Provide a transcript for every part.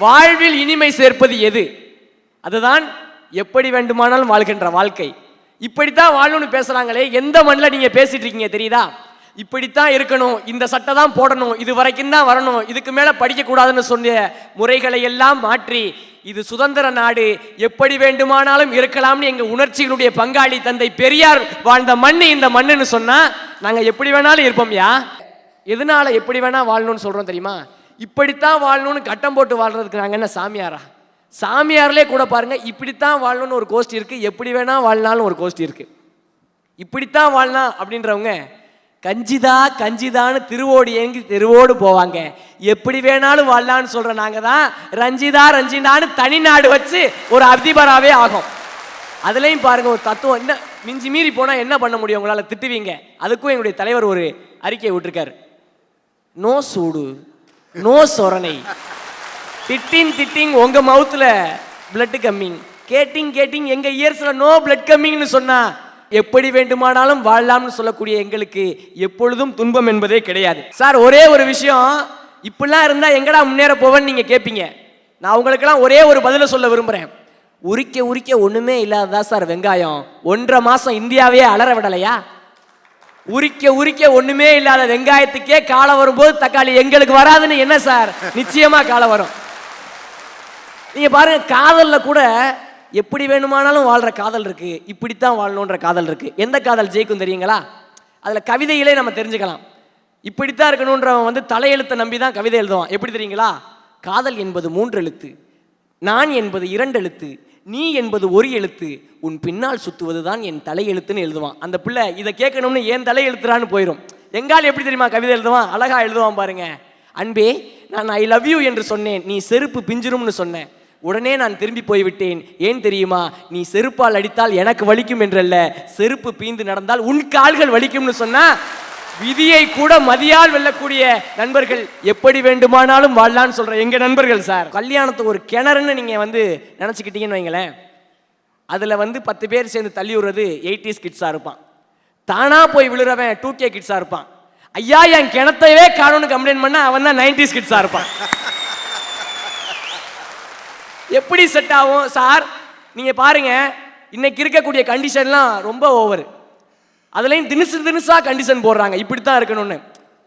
வாழ்வில் இனிமை சேர்ப்பது எது? அதுதான் எப்படி வேண்டுமானாலும் வாழ்கின்ற வாழ்க்கை. இப்படித்தான் வாழணும்னு பேசுறாங்களே எந்த மண்ணில் நீங்க பேசிட்டு இருக்கீங்க தெரியுதா? இப்படித்தான் இருக்கணும் இந்த சட்டை தான் போடணும் இது வரைக்கும் தான் வரணும் இதுக்கு மேல படிக்க கூடாதுன்னு சொன்ன முறைகளை எல்லாம் மாற்றி இது சுதந்திர நாடு எப்படி வேண்டுமானாலும் இருக்கலாம்னு எங்க உணர்ச்சிகளுடைய பங்காளி தந்தை பெரியார் வாழ்ந்த மண் இந்த மண்ணுன்னு சொன்னா நாங்க எப்படி வேணாலும் இருப்போம்யா எதனால எப்படி வேணா வாழணும்னு சொல்றோம் தெரியுமா? இப்படித்தான் வாழணும்னு கட்டம் போட்டு வாழ்றதுக்கு என்ன சாமியாரா? சாமியார்லே கூட பாருங்க இப்படித்தான் வாழணும்னு ஒரு கோஷ்டி இருக்கு. எப்படி வேணா வாழ்னாலும் ஒரு கோஷ்டி இருக்கு. இப்படித்தான் வாழலாம் அப்படின்றவங்க கஞ்சிதா கஞ்சிதான்னு திருவோடு ஏங்கி தெருவோடு போவாங்க. எப்படி வேணாலும் வாழலாம்னு சொல்ற நாங்க தான் ரஞ்சிதா ரஞ்சிதான்னு தனி நாடு வச்சு ஒரு அதிபராகவே ஆகும். அதுலேயும் பாருங்க ஒரு தத்துவம். என்ன மிஞ்சி மீறி போனா என்ன பண்ண முடியும் உங்களால்? திட்டுவீங்க. அதுக்கும் எங்களுடைய தலைவர் ஒரு அறிக்கையை விட்டுருக்காரு. நோ சூடு. நோ சொரணை. திட்டிங் திட்டிங் உங்க மவுத்துல பிளட் கம்மிங் கேட்டிங் கேட்டிங் எங்க இயர்ஸ்ல நோ பிளட் கம்மிங்னு சொன்னா எப்படி வேண்டுமானாலும் வாழலாம்னு சொல்லக்கூடிய எங்களுக்கு எப்பொழுதும் துன்பம் என்பதே கிடையாது. சார் ஒரே ஒரு விஷயம் இப்படிலாம் இருந்தால் எங்கடா முன்னேற போவேன்னு நீங்க கேட்பீங்க நான் உங்களுக்கெல்லாம் ஒரே ஒரு பதிலை சொல்ல விரும்புகிறேன் உரிக்க உரிக்க ஒன்றுமே இல்லாததா சார் வெங்காயம்? ஒன்றரை மாதம் இந்தியாவே அலற விடலையா? உரிக்க உரிக்க ஒண்ணுமே இல்லாத வெங்காயத்துக்கே காலம் வரும்போது தக்காளி எங்களுக்கு வராதுன்னு என்ன சார்? நிச்சயமா காலம் வரும். நீங்க பாருங்க காதல்ல கூட எப்படி வேணுமானாலும் வாழ்ற காதல் இருக்கு இப்படித்தான் வாழணுன்ற காதல் இருக்கு. எந்த காதல் ஜெயிக்கும் தெரியுங்களா? அதுல கவிதையிலே நம்ம தெரிஞ்சுக்கலாம். இப்படித்தான் இருக்கணுன்றவன் வந்து தலையெழுத்தை நம்பி தான் கவிதை எழுதுவான். எப்படி தெரியுங்களா? காதல் என்பது மூன்று எழுத்து நான் என்பது இரண்டு எழுத்து நீ என்பது ஒரு எழுத்து உன் பின்னால் சுத்துவது தான் என் தலையெழுத்துன்னு எழுதுவான். அந்த பிள்ளை இதை கேட்கணும்னு ஏன் தலையெழுத்துறான்னு போயிடும் எங்கால் எப்படி தெரியுமா கவிதை எழுதுவான்? அழகா எழுதுவான் பாருங்க. அன்பே நான் ஐ லவ் யூ என்று சொன்னேன். நீ செருப்பு பிஞ்சிரும்னு சொன்னேன். உடனே நான் திரும்பி போய்விட்டேன். ஏன் தெரியுமா? நீ செருப்பால் அடித்தால் எனக்கு வலிக்கும் என்றல்ல. செருப்பு பீந்து நடந்தால் உன் கால்கள் வலிக்கும்னு சொன்னா விதியை கூட மதியால் வெல்லக்கூடிய நண்பர்கள் எப்படி வேண்டுமானாலும் வாழலாம்னு சொல்ற எங்க நண்பர்கள் சார்? கல்யாணத்தை ஒரு கிணறுன்னு நீங்க வந்து நினைச்சுக்கிட்டீங்கன்னு வைங்களேன். அதுல வந்து பத்து பேர் சேர்ந்து தள்ளி விடுறது எயிட்டிஸ் கிட்ஸா இருப்பான். தானா போய் விழுறவன் டூ கே கிட்ஸா இருப்பான். ஐயா என் கிணத்தையே காணும்னு கம்ப்ளைண்ட் பண்ண அவன் தான் நைன்டிஸ் கிட்ஸா இருப்பான். எப்படி செட் ஆகும்? சார் நீங்க பாருங்க. இன்னைக்கு இருக்கக்கூடிய கண்டிஷன்லாம் ரொம்ப ஓவர் அதுலேயும் தினுசு தினுசாக கண்டிஷன் போடுறாங்க. இப்படி தான் இருக்கணும்னு.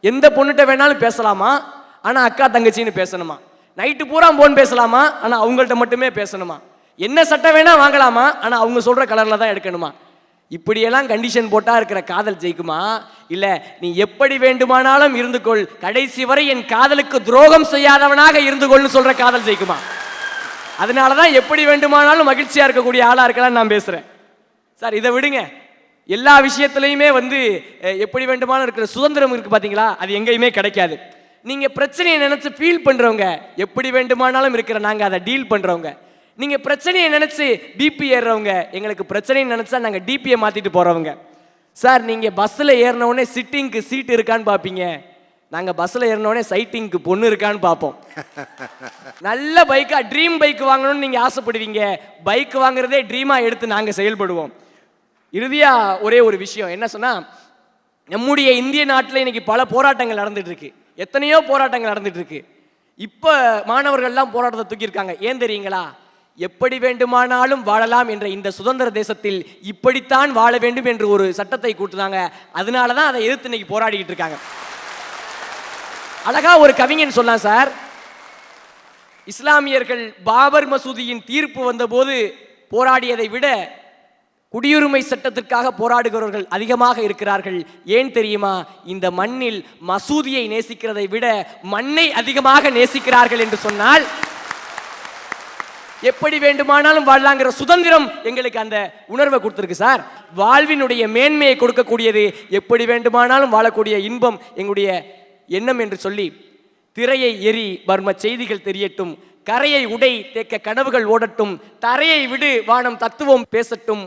எந்த பொண்ணுகிட்ட வேணாலும் பேசலாமா? ஆனால் அக்கா தங்கச்சின்னு பேசணுமா? நைட்டு பூரா போன் பேசலாமா? ஆனால் அவங்கள்ட்ட மட்டுமே பேசணுமா? என்ன சட்டை வேணால் வாங்கலாமா? ஆனால் அவங்க சொல்கிற கலரில் தான் எடுக்கணுமா? இப்படியெல்லாம் கண்டிஷன் போட்டால் இருக்கிற காதல் ஜெயிக்குமா? இல்லை நீ எப்படி வேண்டுமானாலும் இருந்து கொள் கடைசி வரை என் காதலுக்கு துரோகம் செய்யாதவனாக இருந்து கொள்னு காதல் ஜெயிக்குமா? அதனால தான் எப்படி வேண்டுமானாலும் மகிழ்ச்சியாக இருக்கக்கூடிய ஆளாக இருக்கலாம்னு நான் பேசுகிறேன் சார் இதை விடுங்க. எல்லா விஷயத்துலையுமே வந்து எப்படி வேண்டுமானு இருக்கிற சுதந்திரம் இருக்குது பார்த்தீங்களா அது எங்கேயுமே கிடைக்காது. நீங்கள் பிரச்சனையை நினச்சி ஃபீல் பண்ணுறவங்க எப்படி வேண்டுமானாலும் இருக்கிற நாங்கள் அதை டீல் பண்ணுறவங்க நீங்கள் பிரச்சனையை நினச்சி பிபி ஏறுறவங்க எங்களுக்கு பிரச்சனையை நினச்சா நாங்கள் டிபியை மாற்றிட்டு போகிறவங்க சார் நீங்கள் பஸ்ஸில் ஏறினவுடனே சிட்டிங்க்கு சீட் இருக்கான்னு பார்ப்பீங்க நாங்கள் பஸ்ஸில் ஏறின சைட்டிங்க்கு பொண்ணு இருக்கான்னு பார்ப்போம் நல்ல பைக்காக ட்ரீம் பைக் வாங்கணும்னு நீங்கள் ஆசைப்படுவீங்க. பைக் வாங்குறதே ட்ரீமாக எடுத்து நாங்கள் செயல்படுவோம். இறுதியாக ஒரே ஒரு விஷயம். என்ன சொன்னால் நம்முடைய இந்திய நாட்டில் இன்னைக்கு பல போராட்டங்கள் நடந்துகிட்ருக்கு எத்தனையோ போராட்டங்கள் நடந்துகிட்ருக்கு இப்போ மாணவர்கள்லாம் போராட்டத்தை தூக்கியிருக்காங்க. ஏன் தெரியுங்களா? எப்படி வேண்டுமானாலும் வாழலாம் என்ற இந்த சுதந்திர தேசத்தில் இப்படித்தான் வாழ வேண்டும் என்று ஒரு சட்டத்தை கூட்டுனாங்க. அதனால தான் அதை எதிர்த்து இன்னைக்கு போராடிக்கிட்டு இருக்காங்க. அழகா ஒரு கவிஞன் சொல்லலாம் சார் இஸ்லாமியர்கள் பாபர் மசூதியின் தீர்ப்பு வந்தபோது போராடியதை விட குடியுரிமை சட்டத்திற்காக போராடுகிறவர்கள் அதிகமாக இருக்கிறார்கள். ஏன் தெரியுமா? இந்த மண்ணில் மசூதியை நேசிக்கிறதை விட மண்ணை அதிகமாக நேசிக்கிறார்கள் என்று சொன்னால் எப்படி வேண்டுமானாலும் வாழலாங்கிற சுதந்திரம் எங்களுக்கு அந்த உணர்வை கொடுத்துருக்கு சார். வாழ்வினுடைய மேன்மையை கொடுக்கக்கூடியது எப்படி வேண்டுமானாலும் வாழக்கூடிய இன்பம் எங்களுடைய எண்ணம் என்று சொல்லி திரையை எரி வர்ம செய்திகள் தெரியட்டும் கரையை உடை தேக்க கனவுகள் ஓடட்டும் தரையை விடு வானம் தத்துவம் பேசட்டும்.